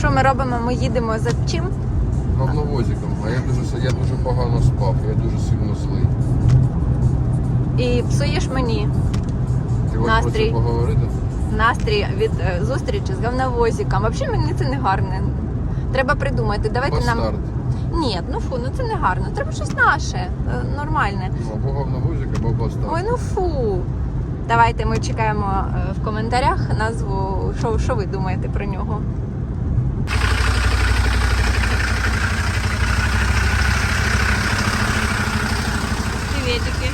Що ми робимо? Ми їдемо за чим? Говновозиком. А я дуже я дуже погано спав, я дуже сильно злий. І псуєш мені Ти хочеш про Настрій. поговорити? настрій від е, зустрічі з говновозиком. Взагалі мені це не гарне. Треба придумати. Давайте нам. Бастард. Ні, ну фу, ну це не гарно. Треба щось наше, е, нормальне. Ну, Або говновозик, або бастард. Ой, ну фу. Давайте ми чекаємо е, в коментарях назву, що, що ви думаєте про нього. Приветики.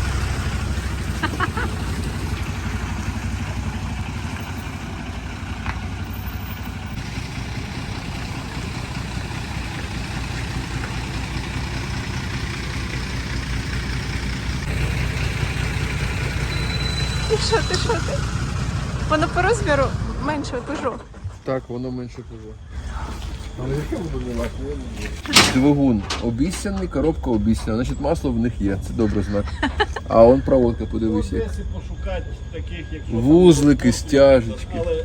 Ти що, ти що ти? Воно по розміру менше пижо. Так, воно менше пиво. Двигун обіцяний, коробка обіцяна. Значить масло в них є, це добрий знак. А он проводка, подивись. як. Десь пошукати таких, якщо там Вузлики, стяжечки. Але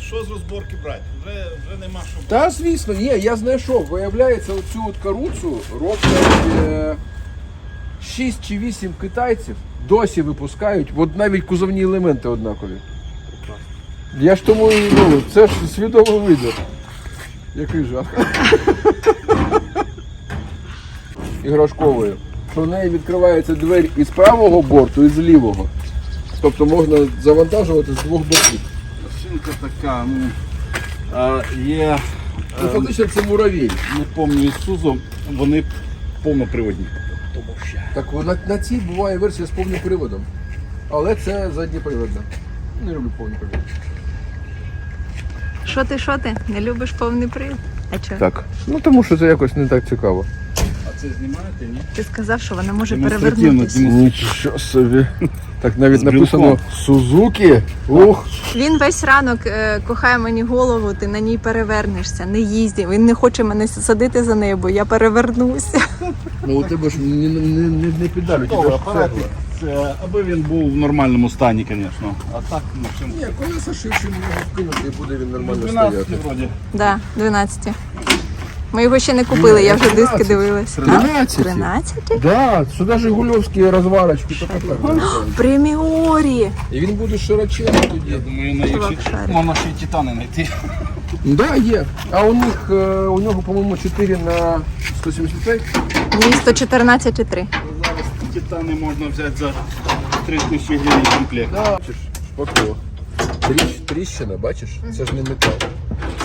що з розборки брати? Вже, вже нема що брати. Та звісно, є, я знайшов. Виявляється, оцю от каруцу роблять е, 6 чи 8 китайців, досі випускають, от навіть кузовні елементи однакові. Я ж тому і ну, це ж свідомий вибір. Який жах. Іграшковою. Що в неї відкривається двері із правого борту, і з лівого. Тобто можна завантажувати з двох боків. Машинка така, ну, а, є, Ну, е, фактично це муравій. не пам'ятаю, Ісузу, вони повноприводні. Тому що. Так на, на цій буває версія з повним приводом. Але це задніприводна. Не люблю повний привод. Що ти, що ти? Не любиш повний привід? А чого? Так. Ну тому що це якось не так цікаво. А це знімаєте, ні? Ти сказав, що вона може перевернутися. Нічого собі. Так навіть З написано. Сузуки. Ух. Він весь ранок е, кохає мені голову, ти на ній перевернешся, не їздь. Він не хоче мене садити за нею, бо я перевернуся. Ну у тебе ж не, не, не, не педаль, у тебе ж цегла. Це, аби він був в нормальному стані, звісно. А так, машинка. Ні, колеса ширше і буде він нормально 12 стояти. вроді. Да, 12. Ми його ще не купили, я вже диски 13. дивилась. 13? 13? Да, сюди Жигульовські розварочки. так. Преміорі. І він буде широченний Я тоді. думаю, на їх можна ще й титани знайти. Да, є. А у них е, у нього, по-моєму, 4 на 175. Місто 14,3. Зараз титани можна взяти за 3 тисячі гривень комплект. Да. Бачиш, шпакло. Тріщ, тріщина, бачиш? Це ж не метал.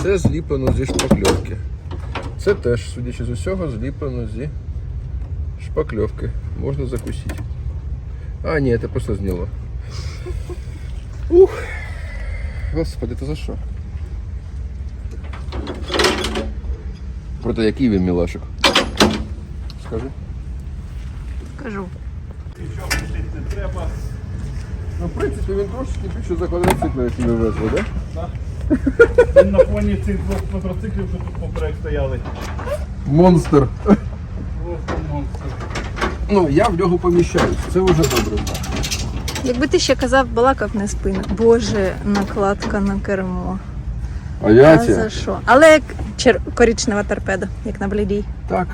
Це зліплено зі шпакльовки. Це теж, судячи з усього, зліплено зі шпакльовки. Можна закусити. А, ні, це просто зняло. Ух. Господи, то за що? Проте який він мілашик? Скажи. Кажу. Нічого пустити не треба. Ну, в принципі, він трошки більше за квадроцикли, як ми везли, так? Да? Він на фоні цих двох квадроциклів, що тут поперек стояли. Монстр. Просто монстр. Ну, я в нього поміщаюсь. Це вже добре. Якби ти ще казав, балакав не спину. Боже, накладка на кермо. А я А за що? Але як чер... коричнева торпеда, як на блідій. Так,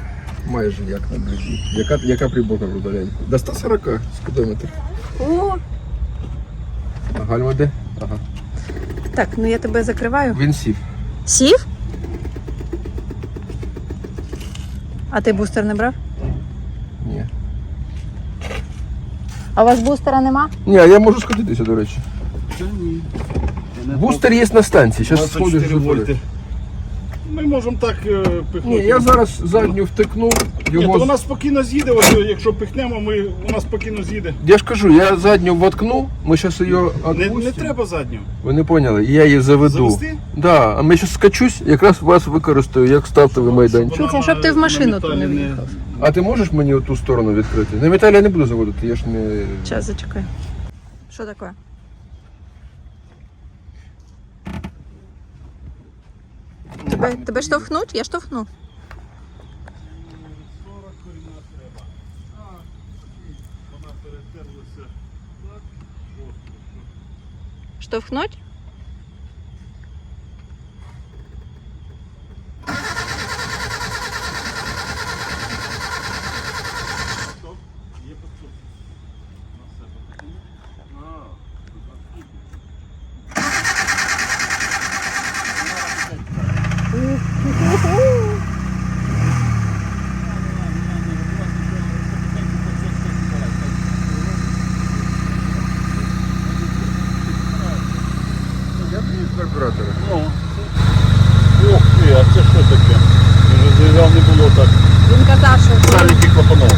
майже як на ближі. Яка, яка приборка в До 140 спідометр. О, А гальма де? Ага. Так, ну я тебе закриваю. Він сів. Сів? А ти бустер не брав? Ні. А у вас бустера нема? Ні, а я можу скотитися, до речі. Та ні. Бустер є на станції. Зараз сходиш 24 за вольти. Ми можемо так е, пихнути. Ні, я зараз задню втикну. Ні, Його... то вона спокійно з'їде, ось, якщо пихнемо, ми, вона спокійно з'їде. Я ж кажу, я задню воткну, ми зараз її Не, відпустимо. не треба задню. Ви не поняли, я її заведу. Завести? Да, а ми зараз скачусь, якраз вас використаю як стартовий майданчик. Чується, Вона щоб ти в машину тут не в'їхав. А ти можеш мені ту сторону відкрити? На металі я не буду заводити, я ж не. Зараз зачекай. Що таке? Тебе, тебе штовхнуть? Я штовхну. Штовхнуть? Я вмію з карбюратора. Ну. Ох ти, а це що таке? Вже заявляв не було так. Він казав, що Сальники клапанов.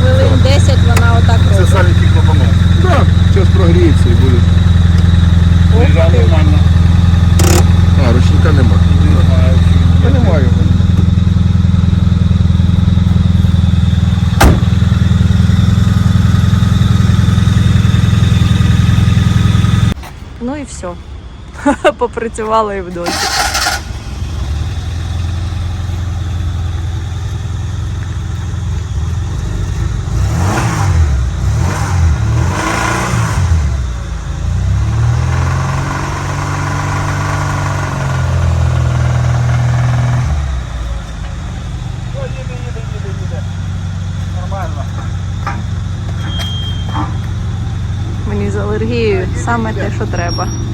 хвилин 10 вона отак Це сальники клапанов. Так, зараз прогріється і буде. Заїжджав нормально. А, ручника нема. Не знаю, чи Та немає його. Ну і все. Попрацювала і в досі. Мені з алергією саме те, що треба.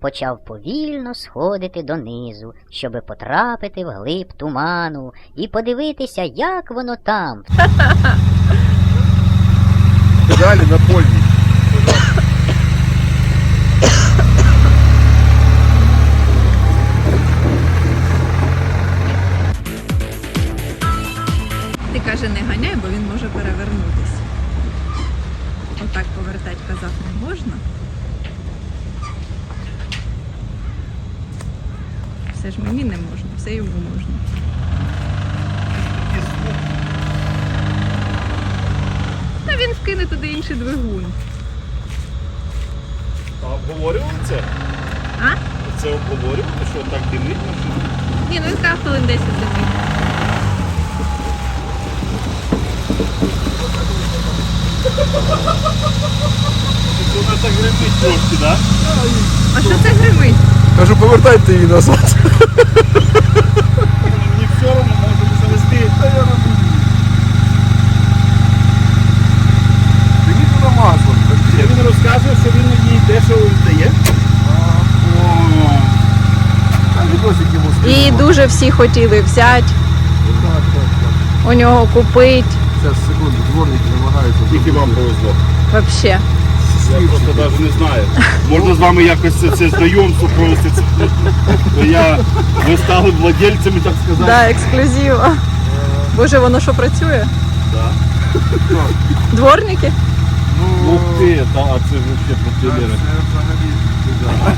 Почав повільно сходити донизу, щоби потрапити в глиб туману і подивитися, як воно там, Далі на польні. Ти каже, не ганяй, бо він може перевернутися. Отак повертати казав не можна. Все ж мені не можна, все йому можна. Та він вкине туди інший двигун. А обговорювали це? А? Це обговорювали, що так димить машина? Ні, ну він сказав хвилин 10 димить. Вона так гримить трошки, так? А що це гримить? Кажу, повертайте її назад. Мені все одно можемо завести. Мені туди маслом. Я він розказує, що він їй дешево віддає. О, А відосик йому І дуже всі хотіли взяти, у нього купити. Зараз, секунду, дворники намагаються. Тільки вам повезло. Вообще. Я просто навіть не знаю. Можна з вами якось це, це знайомство провести. Це, то я, ви стали владельцями, так сказати. Да, ексклюзив. Боже, воно що працює? Да. Дворники? Ну, Ух ти, та, а це взагалі це взагалі. да.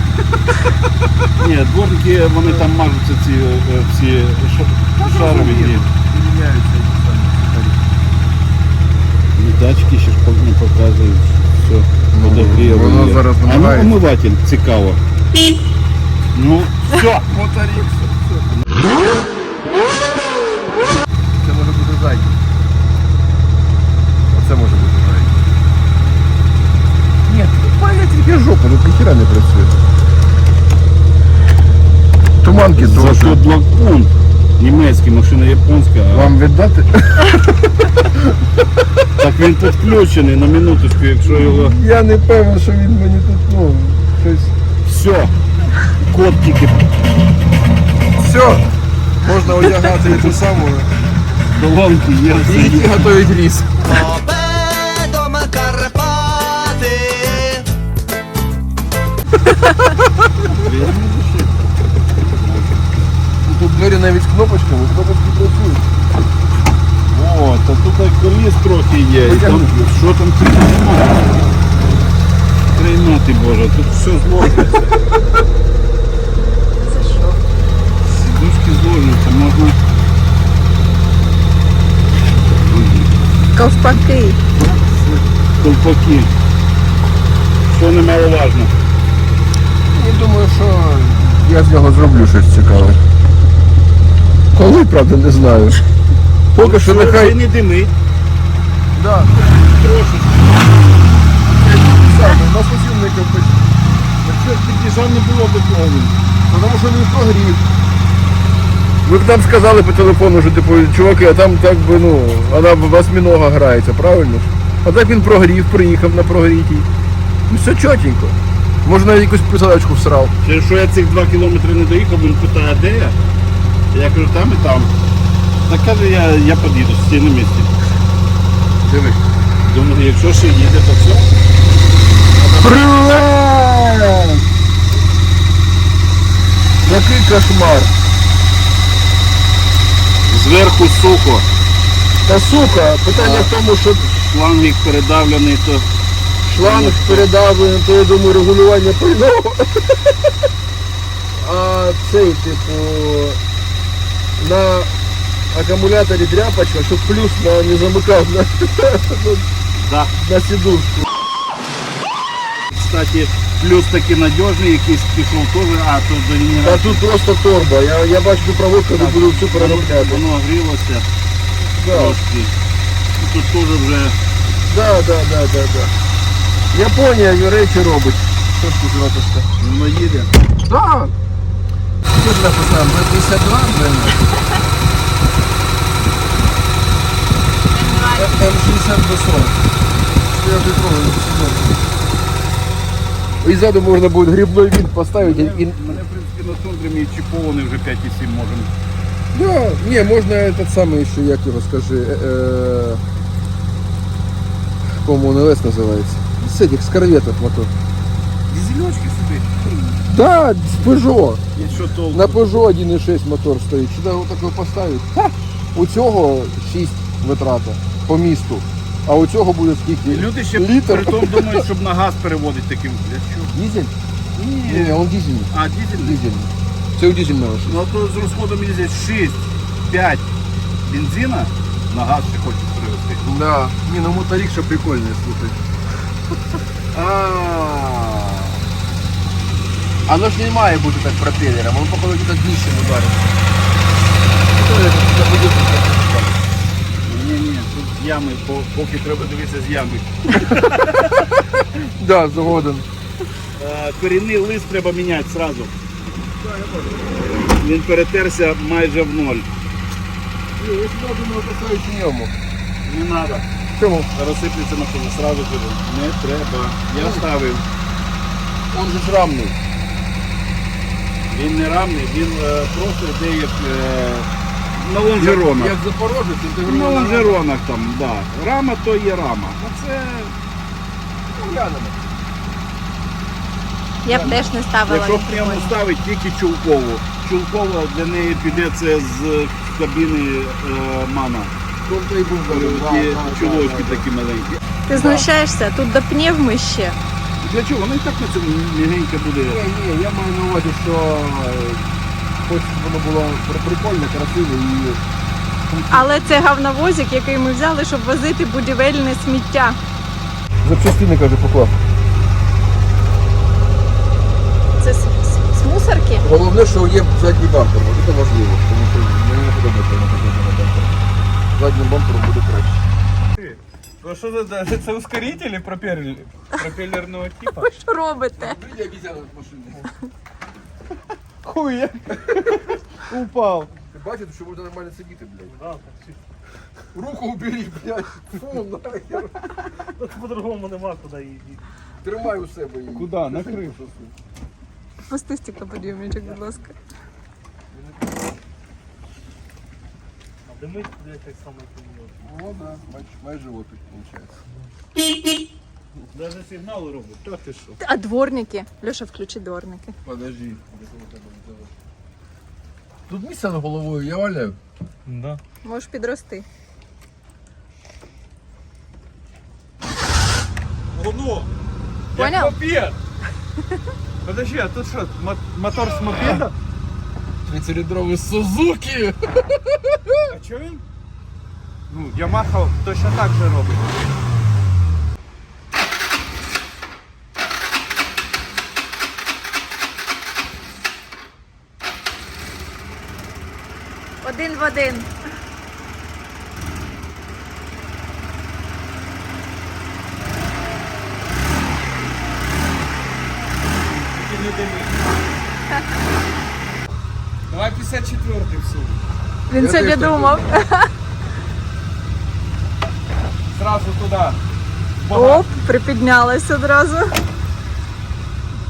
Ні, дворники, вони там мажуться ці е, всі ша- шарові. Ні. Датчики ще ж не показують. Все, Ну, воно є. зараз А ну намагається. омиватель, цікаво. Ну, все. Моторікс. Це може бути зайчик. Оце може бути зайчик. Ні, паля тільки жопа, тут ніхіра не працює. Туманки Зато теж. блокпункт. Німецький, машина японська. а Вам віддати? Так він підключений на минуточку, якщо його. Я не певен, що він мені тут, ну, щось. Все. Код тільки Все, можна одягати ту саму. колонки є. І все є. йти готовить ріс. Обедом Карпати. Тут навіть з кнопочками, кнопочки працюють. О, та тут коліс трохи є. І там, що там тільки немає. Приймати, Боже, тут все зложиться. Це що? Сідушки зложаться, можна. Ковпаки. колпаки. Що немаловажно. Я думаю, що я з нього зроблю щось цікаве. Коли, правда, не знаю. Поки що нехай. не димить. Да. Трошечки. Саме, Якщо не було б того. Тому що він прогрів. Ви б нам сказали по телефону, що типу, чуваки, а там так би, ну, вона восьминога грається, правильно? ж? А так він прогрів, приїхав на прогрітій. Ну все чотенько. Можна якусь писалочку всрав. Через що я цих два кілометри не доїхав, він питає, де я? Я кажу, там і там. Так каже, я, я під'їду, стій на місці. Дивись. Думаю, якщо ще їде, то все. Привет! Який кошмар. Зверху сухо, Та сука, питання в тому, що шлангик передавлений, то шланг передавлений, то я думаю регулювання пального. А цей, типу, на акумуляторі дряпочка, щоб плюс на, не замикав на, да. на сідушку. Кстати, плюс таки надіжний, якийсь пішов теж, а то до генератора. тут просто торба. Я, я бачу проводку, де буду всю переробляти. Воно грілося Да, трошки. І Тут теж вже да, да, да, да, да. Японія речі робить. Що ж тут робиться? воно їде. Так. Ж написав? Б-52, блин. М60 до 40. Я вже І ззаду можна буде грибной винт поставити. І, і, Мене, в принципі, на тундрі мій чіпований вже 5,7 можемо. да, ні, можна этот самий, ще, як його скажи, е, е, по-моєму, НЛС називається. З цих, з корветок мотор. Дізельочки собі. Да, Peugeot. І що толку? На Peugeot 1.6 мотор стоїть. Сюди його такого поставити. Ха! У цього 6 витрата по місту. А у цього буде скільки? І люди ще Літр. при тому думають, щоб на газ переводити таким. Для чого? Дизель? Ні, ні, он дизельний. А, дизельний? Дизельний. Це у дизельного щось. Ну а то з розходом їздять 6, 5 бензина, на газ ще хочуть привезти. Да. Ні, ну моторик прикольний, слухай. А. Оно ж не має бути так пропелером, он походу так дніщем ударить. Ні, ні, тут ями, поки треба дивитися з ями. Да, згоден. Е, Корінний лист треба міняти одразу. Він перетерся майже в ноль. Я сюди думаю, поставити ньому. Не треба. Чому? Розсиплеться на коли, сразу кажу. Не треба. Я ставив. Он же ж рамний. Він не рамний, він е, просто йде як е, на лонжеронах. Як Запорожець, На інтегрована. лонжеронах там, да. Рама то є рама. А це Ну, глянемо. Я б теж не ставила. Якщо прямо прикольний. ставить тільки чулкову. Чулкова для неї піде це з кабіни е, мана. Том то й був говорю, Ті да, чулочки такі маленькі. Ти знущаєшся, тут до пневми ще. Для чого? Воно і так на цьому мігеньке буде. Ні, ні, я маю на увазі, що е, хоч воно було при- прикольне, красиве і Але це гавновозик, який ми взяли, щоб возити будівельне сміття. запчастини, каже, поклав. Це з, з- з мусорки? Головне, що є задній бампер, от це важливо, тому що мені не подобається на задньому бампер. Заднім бампером буде краще. Ну что за це ускоритель пропеллер, пропеллерного типа? Ви що робите? Видите, обіцяли в машині. Хуя. Упал. Ти бачиш, що можна нормально сидіти, блядь. Руку убери, блядь. Фу, нахер. По-другому нема куди їздити. Тримай у себе її. Куда? На крышу. Пусти стеклоподйомничок, будь ласка. А димить, блядь, так само О, да, бачиш, майже опік, виходить. Навіть сигнали робить. Та ти що? А дворники? Льоша, включи дворники. Подожди. Тут місце над головою, я валяю. Да. Можеш підрости. Воно! Понял? Як мопед! Подожди, а тут що, мотор з мопеда? Трициліндровий Сузуки! А чого він? Ну, Ямаха точно так же робить. Один в один. Давай 54-й всунь. Він Я не думав. думаю. Сразу туда. Оп, припіднялась одразу.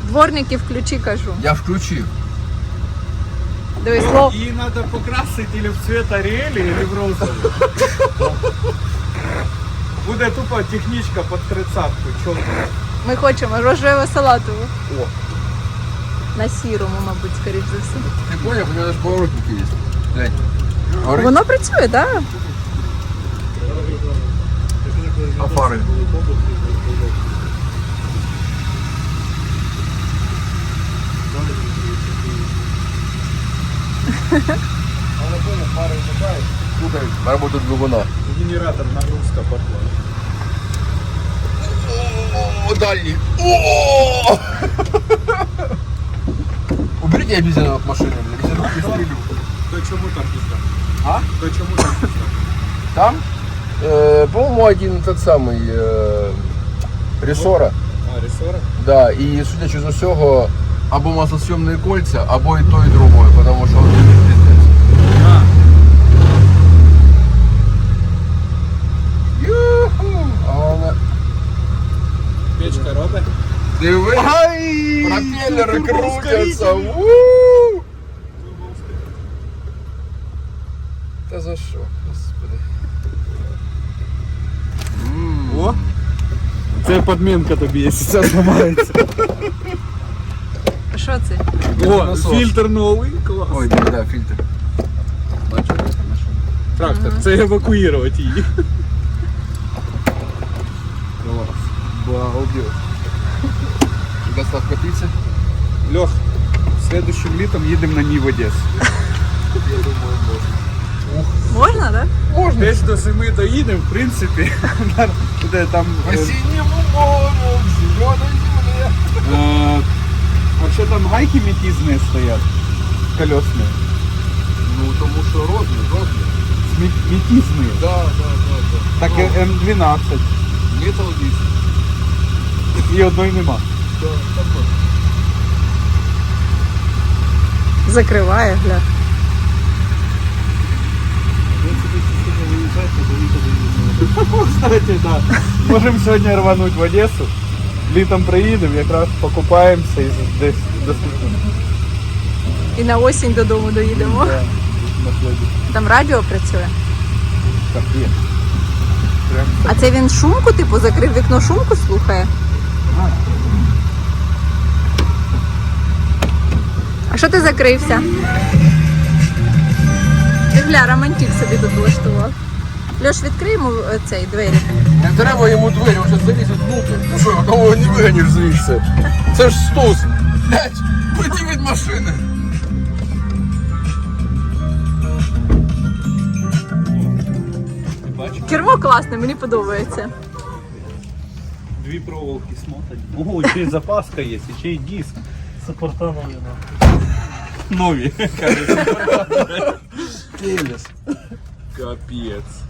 Дворники включи, кажу. Я включив. Дивись, лов. И надо покрасить или в цвет Ариэли, или в розовый. Буде тупо технічка під тридцатку. Чорну. Ми хочемо рожеве салатову. О. На сірому, мабуть, скоріш за все. Ти поняв, у нього ж поворотники є. Глянь. Горить. Воно працює, так? А фари? Але понял, пари вмикають. Слухай, на роботу двигуна. Генератор нагрузка пошла. О, дальний. О! Уберите обезьяну от машины, блядь, я руки стрелю. То чому там пізда? А? То чому там пізда? Там, э, по-моему, один тот самый э, ресора. А, ресора? Да, і судячи з усього, або маслосйомні кольця, або і то, і другое, потому що він пиздець. А, Юху! А вона... печка робить. Диви! Ай! Пропеллери Тут крутяться! ускоритель. У! Та за що, господи? М. О! Це подмінка тобі, якщо це зламається. Що це? О, насос. фільтр новий, клас. Ой, да, да, фільтр. Бачу, Трактор, це евакуювати її. Клас. Балдеж. Доставка пиццы? Лех, следующим літом їдемо на ній в Одесу. Я думаю, можно. Можна, так? Можно. Десь до зими доїдемо, в принципі. Буде там. По е, синему морю, земле. е, Вообще там гайки метізні стоять. Колесні. Ну, тому що розмір, розмір. Метізні. Да, да, да, да. Так е, М12. Metal Disc. І одної нема. Да, такой. Закриває, гля. Кстати, да. Можемо сьогодні рвануть в Одесу. Літом приїдемо, якраз покупаємося і десь доступно. І на осінь додому доїдемо. Да. Там радіо працює. Прям А це він шумку, типу, закрив вікно, шумку слухає. А що ти закрився? Ти гля, романтик собі тут влаштував. Льош, відкрий йому е, цей двері. Не треба йому двері, зараз залізе внутрь. Ну що, кого не виганіш звідси? Це ж стус. Блять, пойди від машини. Кермо класне, мені подобається. Дві проволоки смотані. Ого, ще й запаска є, ще й диск. Саппорта нові. Нові. Келес. Капець.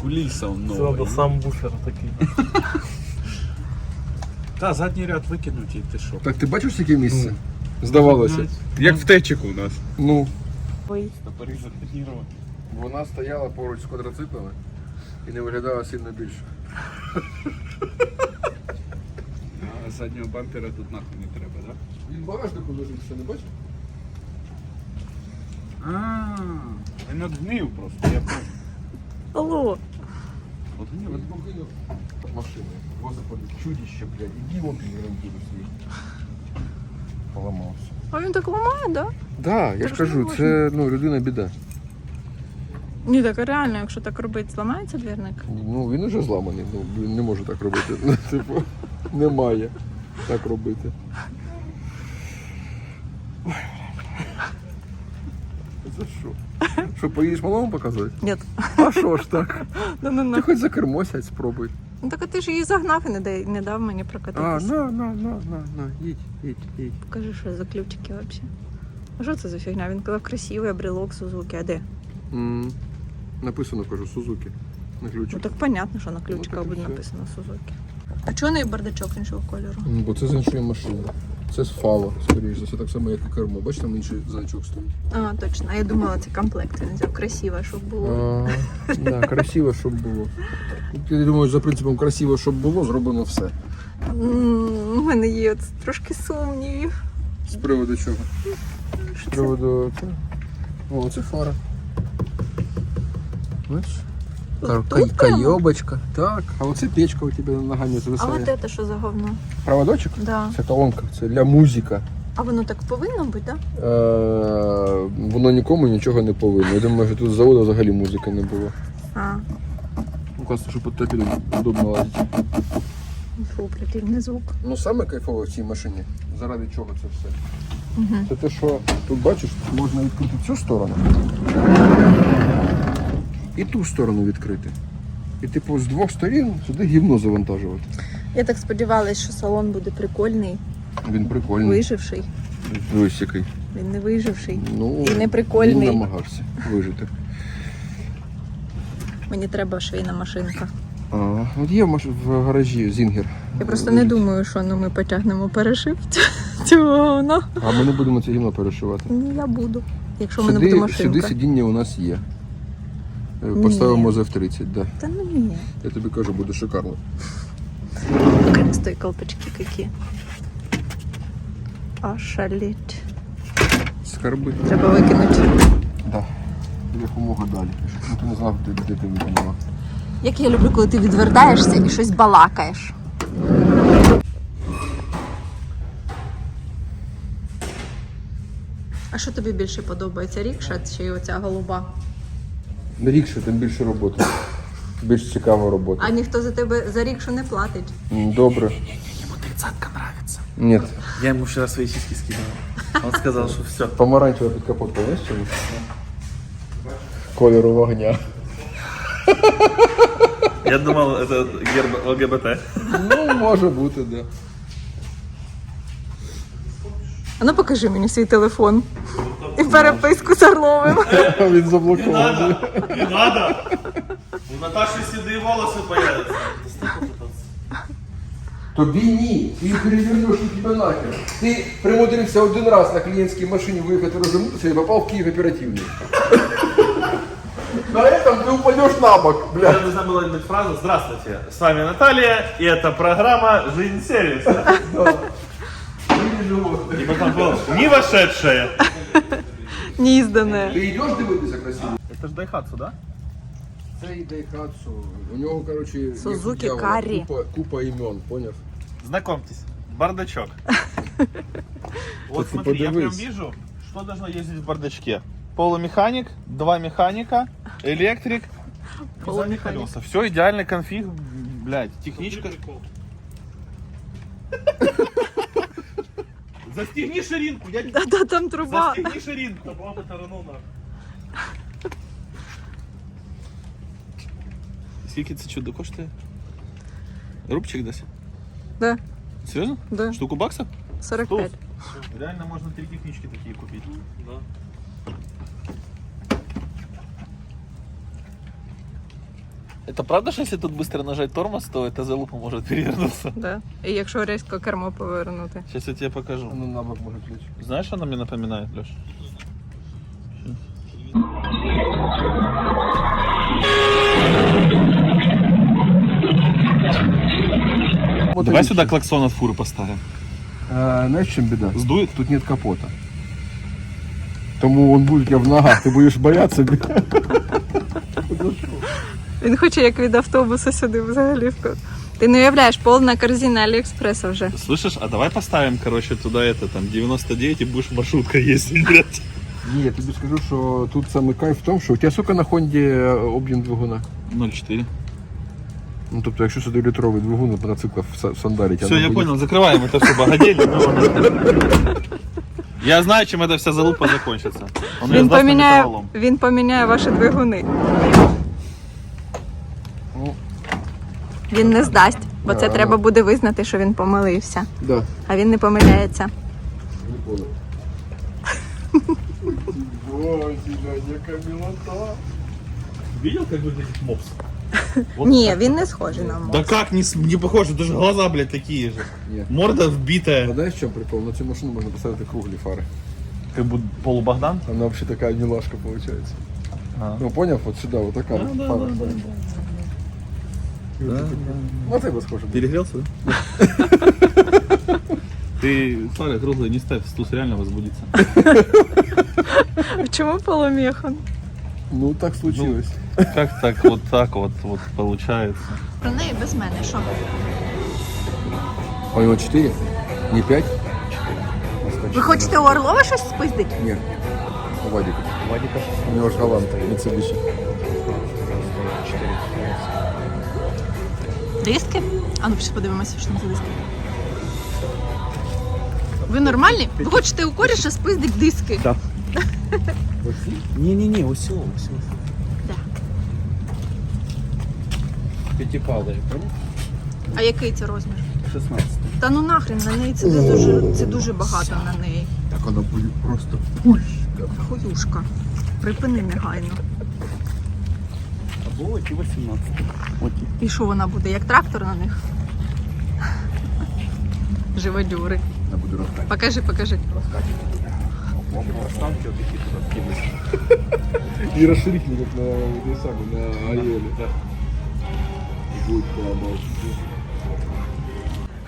Куліса Це треба сам буфер такий. Та, задній ряд викинуть і ти що? Так ти бачиш яке місце? Здавалося. Як в течику у нас. Ну. Вона стояла поруч з квадроциклами і не виглядала сильно більше. А заднього бампера тут нахуй не треба, так? Він багажнику лежить, що не бачиш? А, він отгнив просто, я понял. Алло. От покинув машину. Господи, чудище, блядь. Гарантую свій. Поламався. А він так ламає, так? Да? Да, я Так ж ж кажу, можна. це ну, людина біда. Ні, так реально, якщо так робити, зламається двірник. Ну він уже зламаний, ну він не може так робити. Ну, типу, немає так робити. Ой, За що? Що, поїдеш малому показувати? Ні. А що ж так? Ну, ну, Ти ну. хоч за кермо сядь, спробуй. Ну так а ти ж її загнав і не, дай, не дав мені А, прокатитися. на, на, на, на, на, їдь, їдь, їдь. Покажи, що за ключики взагалі. А що це за фігня? Він казав красивий, а брелок Сузуки. А де? М, Написано, кажу, Сузуки. На Ну ключик. так понятно, що на ключиках так і буде все. написано Сузуки. А чого не бардачок іншого кольору? Бо це з іншої машини. Це з фава, скоріш за все, так само, як і кермо. Бачиш, там інший значок стоїть. А, точно. А я думала, це комплект він взяв красиво, щоб було. А, да, красиво, щоб було. Я думаю, за принципом красиво, щоб було, зроблено все. У мене є от трошки сумнівів. З приводу чого? З приводу. О, це фара. Бачиш? Ка- кай- Кайобочка. Так. А оце печка у тебе на ногами А зависає. от це що за говно? Проводочок? Да. Це колонка, це для музика. А воно так повинно бути, так? Да? Е, воно нікому нічого не повинно. Я думаю, що тут з заводу взагалі музики не було. А, Ну, класно, що під топі удобно лазити. фу, противний звук. Ну саме кайфове в цій машині. Заради чого це все? Угу. Це те, що тут бачиш, можна відкрити цю сторону. І ту сторону відкрити. І типу з двох сторін сюди гівно завантажувати. Я так сподівалась, що салон буде прикольний, Він прикольний. виживший. Ось який. Він не виживший. Ну, І не прикольний. Він намагався вижити. Мені треба швейна машинка. А, от є в, маш... в гаражі зінгер. Я просто не думаю, що ну, ми потягнемо перешив цього говна. А ми не будемо це гівно перешивати. Ну, я буду. Якщо в мене буде Сюди, машинка. сюди сидіння у нас є. Е, Поставимо за F30, да. Та ну ні. Я тобі кажу, буде шикарно. Стой, колпачки які. Ошаліть. Скарби. Треба викинути. Да. Якомога далі. Щоб ти не знав, де, де ти виконала. Як я люблю, коли ти відвертаєшся і щось балакаєш. А що тобі більше подобається? Рікша чи оця голуба? Рікше, тим більше роботи. Більш цікава робота. А ніхто за тебе за рікшу не платить. М, Добре. Ему тридцатка нравится. Ні. Я ему вчера свои сиськи скидывал. Он сказал, что все. Помаранчева під капот, знаєш чому? Кольору вогня. Я думал, это герб ЛГБТ. Ну, може бути, да. А ну покажи мені свій телефон. І переписку з Орловим. Він заблокований. Не надо. У Наташи седые волосы появятся. Тобі ні. Ти перевернеш у тебе нахер. Ти примудрився один раз на клієнтській машині виїхати розвернутися і попав в Київ оперативний. На этом ты упадешь на бок, Мне бля. нужна была иметь фразу «Здравствуйте, с вами Наталья, и это программа «Жизнь сервиса». И потом было «Не вошедшая». Неіздане. Ти йдеш дивитися красиво? Это ж Дайхатсу, да? Це і Дайхатсу. У нього, коротше, як у Сузуки дьявола, Карі. Купа, купа імен, поняв? Знакомьтесь, бардачок. Вот ты смотри, я прям подивись. вижу, что должно ездить в бардачке. Полумеханик, два механика, электрик, и задние Полумеханик. колеса. Все идеальный конфиг, блядь, техничка. Застегни ширинку, я Та там труба. Застегни ширинку. Скільки це чудо коштує? Рубчик десь? Да, Серйозно? да. Штуку бакса? 45. Реально можно три технички такие купить. Да. Это правда, что если тут быстро нажать тормоз, то эта залупа может перевернуться? Да. І якщо різко кермо повернути. Сейчас я тебе покажу. Ну, на бок може ключ. Знаешь, что она мне напоминает, Леш? Давай сюда клаксон от фуры поставим. А, знаєш, чим біда? Сдует? Тут нет капота. Тому він буде у тебе в ногах, ти будеш боятися. Він хоче як від автобуса сюди взагалі. в ко- Ти не уявляєш, повна корзина Аліекспреса вже. Слышишь, а давай поставим, короче, туда это, там, 99 и будешь маршрутка ездить, блядь. Ні, я тобі скажу, що тут саме кайф в тому, що у тебе скільки на Хонді е, об'єм двигуна? 0,4. Ну, тобто, якщо сюди літровий двигун на мотоциклах в са- сандалить, Все, вона я буде- понял, закрываем это все богаделье. Я знаю, чем эта вся залупа закончится. Он её Він сдаст на поміняє, металлолом. він поміняє ваші двигуни. Він не здасть, бо це треба буде визнати, що він помилився. Да, А він не помиляється. ніколи. Ой, яка милота. Видел, как выглядит мопс? Ні, він не схожий на мопс. Да как не, с- не похоже, даже глаза, блядь, такие же. Нет. Морда А вбитая. знаєш, в чому прикол? На цю машину можна поставити круглі фари. Как будто полубогдан. Она вообще такая милашка получается. А. Ну понял, вот сюда вот такая вот фара. Стоит. На тебе схоже. Перегрелся, да? Ты фары круглые не ставь, стус реально возбудится. Чому полум'яхан? Ну так случилось. Как так, вот так вот, вот получается? Про неї без мене, що? А у него 4? Не 5? Ви хочете у Орлова щось спиздити? Нет. У Вадика. Вадика? У него же Галанта, Mitsubishi. Диски? А ну пішли подивимося, що там за диски. Ви нормальні? Ви хочете у коріша спиздить диски? Да. Не-не-не, усё, усё. Да. Пятипалые, понял? А який це розмір? 16. Та ну нахрен на неї це дуже, це дуже багато на неї. Так она будет просто Хуюшка. Припини негайно. Або оті 18. Оті. І що вона буде, як трактор на них? Живодюри. Я буду рассказывать. Покажи, покажи. Останки от які туди вкинуть. И расширитель как на, этой самой, на Ариэле. Будет прямо.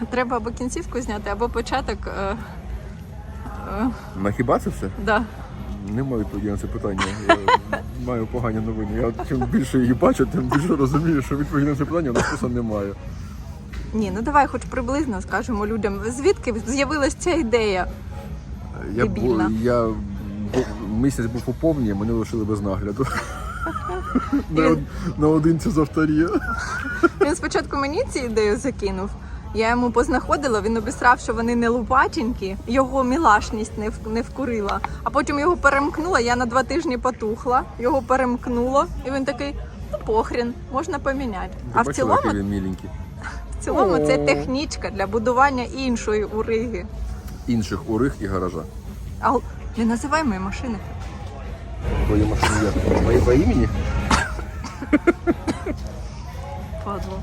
Треба або кінцівку зняти, або початок. Е, е, На це все? да. Немає відповіді на це питання. Маю погані новини. Я чим більше її бачу, тим більше розумію, що відповіді на це питання у нас просто немає. Ні, ну давай хоч приблизно скажемо людям, звідки з'явилась ця ідея. Я, Дебільна. бу- я бу- місяць був у повні, мене лишили без нагляду. На, од- наодинці з авторія. Він спочатку мені цю ідею закинув. Я йому познаходила, він обісрав, що вони не лупаченькі, його мілашність не, в- не вкурила. А потім його перемкнула, я на два тижні потухла, його перемкнуло, і він такий, ну похрін, можна поміняти. А в цілому, він міленький. в цілому це технічка для будування іншої уриги. Інших урих і гаража. А не називай мої машини. Твої машини як? По імені? Падло.